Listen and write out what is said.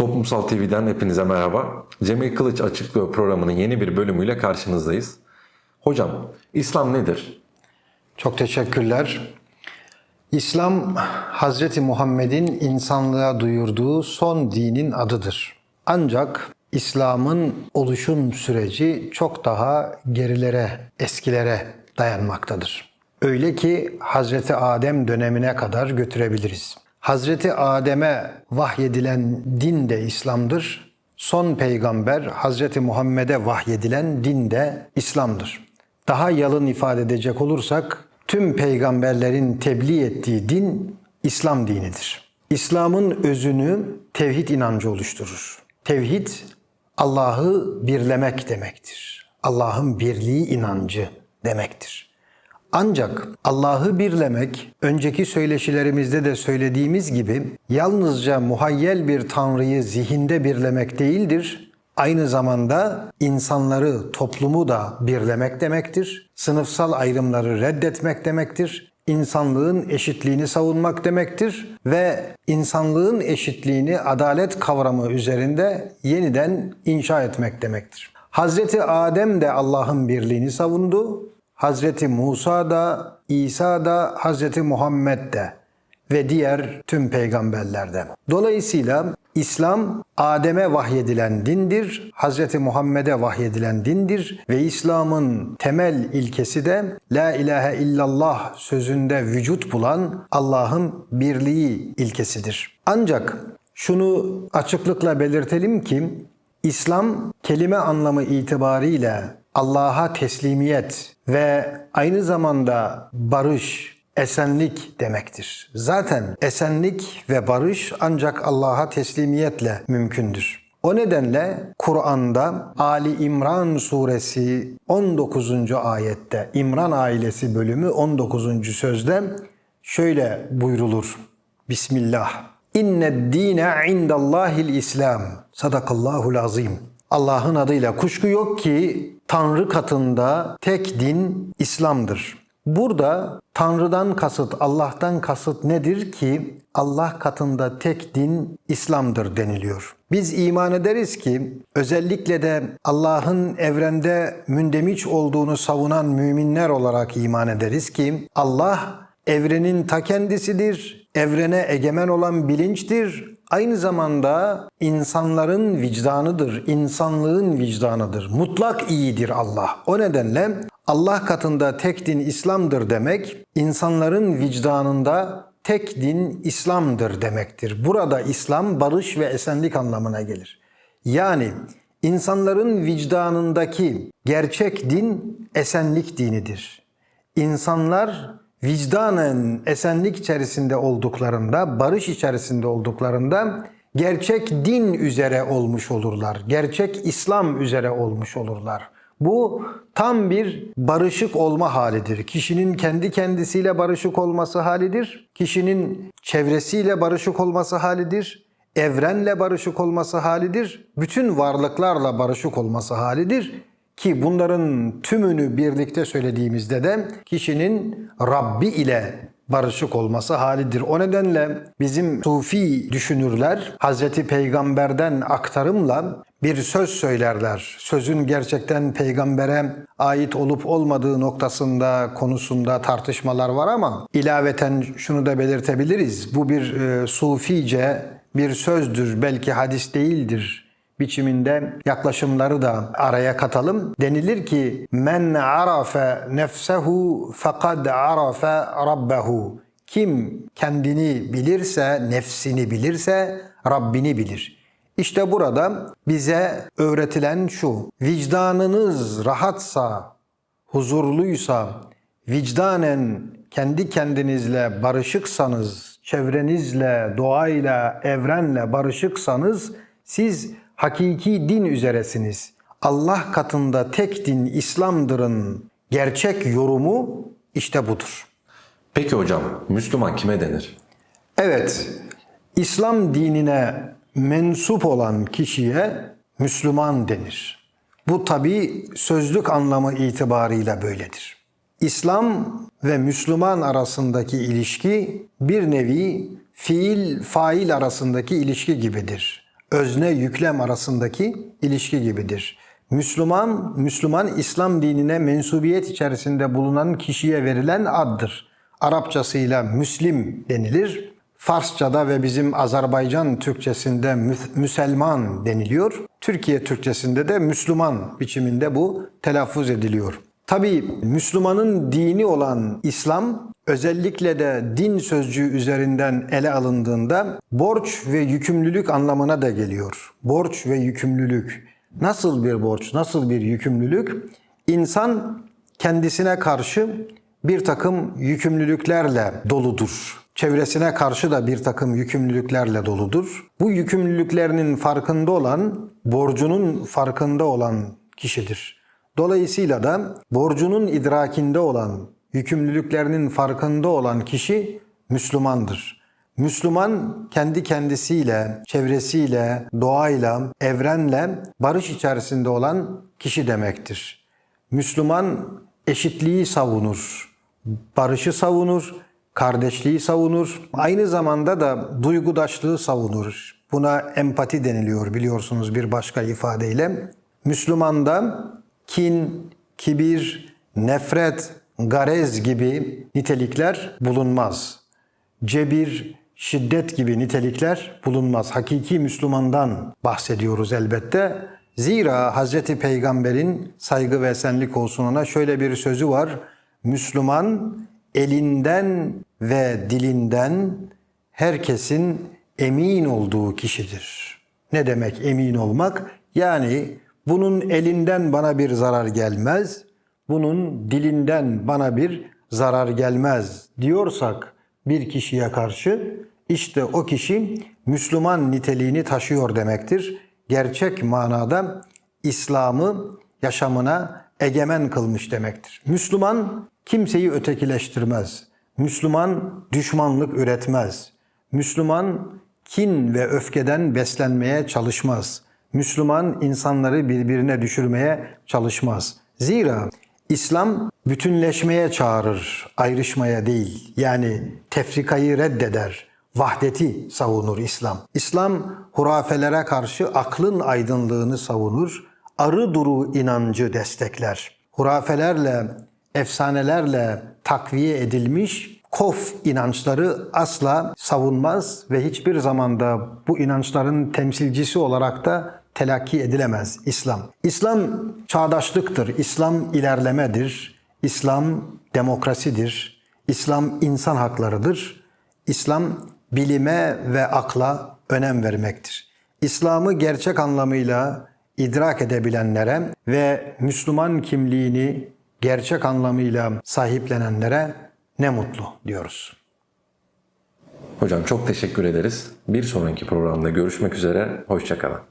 Toplumsal TV'den hepinize merhaba. Cemil Kılıç Açıklıyor programının yeni bir bölümüyle karşınızdayız. Hocam, İslam nedir? Çok teşekkürler. İslam, Hazreti Muhammed'in insanlığa duyurduğu son dinin adıdır. Ancak İslam'ın oluşum süreci çok daha gerilere, eskilere dayanmaktadır. Öyle ki Hazreti Adem dönemine kadar götürebiliriz. Hazreti Adem'e vahyedilen din de İslam'dır. Son peygamber Hazreti Muhammed'e vahyedilen din de İslam'dır. Daha yalın ifade edecek olursak tüm peygamberlerin tebliğ ettiği din İslam dinidir. İslam'ın özünü tevhid inancı oluşturur. Tevhid Allah'ı birlemek demektir. Allah'ın birliği inancı demektir. Ancak Allah'ı birlemek, önceki söyleşilerimizde de söylediğimiz gibi yalnızca muhayyel bir tanrıyı zihinde birlemek değildir. Aynı zamanda insanları, toplumu da birlemek demektir. Sınıfsal ayrımları reddetmek demektir. İnsanlığın eşitliğini savunmak demektir ve insanlığın eşitliğini adalet kavramı üzerinde yeniden inşa etmek demektir. Hazreti Adem de Allah'ın birliğini savundu. Hazreti Musa da, İsa da, Hazreti Muhammed de ve diğer tüm peygamberlerde. Dolayısıyla İslam Adem'e vahyedilen dindir, Hazreti Muhammed'e vahyedilen dindir ve İslam'ın temel ilkesi de La ilahe illallah sözünde vücut bulan Allah'ın birliği ilkesidir. Ancak şunu açıklıkla belirtelim ki İslam kelime anlamı itibariyle Allah'a teslimiyet ve aynı zamanda barış, esenlik demektir. Zaten esenlik ve barış ancak Allah'a teslimiyetle mümkündür. O nedenle Kur'an'da Ali İmran suresi 19. ayette İmran ailesi bölümü 19. sözde şöyle buyrulur. Bismillah. İnned dine indallahil İslam. Sadakallahul azim. Allah'ın adıyla kuşku yok ki Tanrı katında tek din İslam'dır. Burada Tanrı'dan kasıt, Allah'tan kasıt nedir ki Allah katında tek din İslam'dır deniliyor. Biz iman ederiz ki özellikle de Allah'ın evrende mündemiç olduğunu savunan müminler olarak iman ederiz ki Allah evrenin ta kendisidir, evrene egemen olan bilinçtir. Aynı zamanda insanların vicdanıdır, insanlığın vicdanıdır. Mutlak iyidir Allah. O nedenle Allah katında tek din İslam'dır demek, insanların vicdanında tek din İslam'dır demektir. Burada İslam barış ve esenlik anlamına gelir. Yani insanların vicdanındaki gerçek din esenlik dinidir. İnsanlar vicdanen esenlik içerisinde olduklarında, barış içerisinde olduklarında gerçek din üzere olmuş olurlar. Gerçek İslam üzere olmuş olurlar. Bu tam bir barışık olma halidir. Kişinin kendi kendisiyle barışık olması halidir. Kişinin çevresiyle barışık olması halidir. Evrenle barışık olması halidir. Bütün varlıklarla barışık olması halidir. Ki bunların tümünü birlikte söylediğimizde de kişinin Rabbi ile barışık olması halidir. O nedenle bizim sufi düşünürler Hazreti Peygamber'den aktarımla bir söz söylerler. Sözün gerçekten peygambere ait olup olmadığı noktasında konusunda tartışmalar var ama ilaveten şunu da belirtebiliriz. Bu bir e, sufice bir sözdür, belki hadis değildir biçiminde yaklaşımları da araya katalım. Denilir ki men arafe nefsehu fekad arafe rabbehu. Kim kendini bilirse, nefsini bilirse Rabbini bilir. İşte burada bize öğretilen şu. Vicdanınız rahatsa, huzurluysa, vicdanen kendi kendinizle barışıksanız, çevrenizle, doğayla, evrenle barışıksanız siz hakiki din üzeresiniz. Allah katında tek din İslam'dırın gerçek yorumu işte budur. Peki hocam, Müslüman kime denir? Evet, İslam dinine mensup olan kişiye Müslüman denir. Bu tabi sözlük anlamı itibarıyla böyledir. İslam ve Müslüman arasındaki ilişki bir nevi fiil fail arasındaki ilişki gibidir. Özne yüklem arasındaki ilişki gibidir. Müslüman, Müslüman İslam dinine mensubiyet içerisinde bulunan kişiye verilen addır. Arapçasıyla Müslim denilir. Farsçada ve bizim Azerbaycan Türkçesinde Müs- Müselman deniliyor. Türkiye Türkçesinde de Müslüman biçiminde bu telaffuz ediliyor. Tabii Müslümanın dini olan İslam özellikle de din sözcüğü üzerinden ele alındığında borç ve yükümlülük anlamına da geliyor. Borç ve yükümlülük. Nasıl bir borç, nasıl bir yükümlülük? İnsan kendisine karşı bir takım yükümlülüklerle doludur. Çevresine karşı da bir takım yükümlülüklerle doludur. Bu yükümlülüklerinin farkında olan, borcunun farkında olan kişidir. Dolayısıyla da borcunun idrakinde olan, yükümlülüklerinin farkında olan kişi Müslümandır. Müslüman kendi kendisiyle, çevresiyle, doğayla, evrenle barış içerisinde olan kişi demektir. Müslüman eşitliği savunur, barışı savunur, kardeşliği savunur. Aynı zamanda da duygudaşlığı savunur. Buna empati deniliyor biliyorsunuz bir başka ifadeyle. Müslümanda kin, kibir, nefret, garez gibi nitelikler bulunmaz. Cebir, şiddet gibi nitelikler bulunmaz. Hakiki Müslümandan bahsediyoruz elbette. Zira Hazreti Peygamber'in saygı ve esenlik olsun ona şöyle bir sözü var. Müslüman elinden ve dilinden herkesin emin olduğu kişidir. Ne demek emin olmak? Yani bunun elinden bana bir zarar gelmez, bunun dilinden bana bir zarar gelmez diyorsak bir kişiye karşı işte o kişi Müslüman niteliğini taşıyor demektir. Gerçek manada İslam'ı yaşamına egemen kılmış demektir. Müslüman kimseyi ötekileştirmez. Müslüman düşmanlık üretmez. Müslüman kin ve öfkeden beslenmeye çalışmaz. Müslüman insanları birbirine düşürmeye çalışmaz. Zira İslam bütünleşmeye çağırır, ayrışmaya değil. Yani tefrikayı reddeder, vahdeti savunur İslam. İslam hurafelere karşı aklın aydınlığını savunur, arı duru inancı destekler. Hurafelerle, efsanelerle takviye edilmiş kof inançları asla savunmaz ve hiçbir zamanda bu inançların temsilcisi olarak da telakki edilemez İslam. İslam çağdaşlıktır, İslam ilerlemedir, İslam demokrasidir, İslam insan haklarıdır. İslam bilime ve akla önem vermektir. İslam'ı gerçek anlamıyla idrak edebilenlere ve Müslüman kimliğini gerçek anlamıyla sahiplenenlere ne mutlu diyoruz. Hocam çok teşekkür ederiz. Bir sonraki programda görüşmek üzere. Hoşçakalın.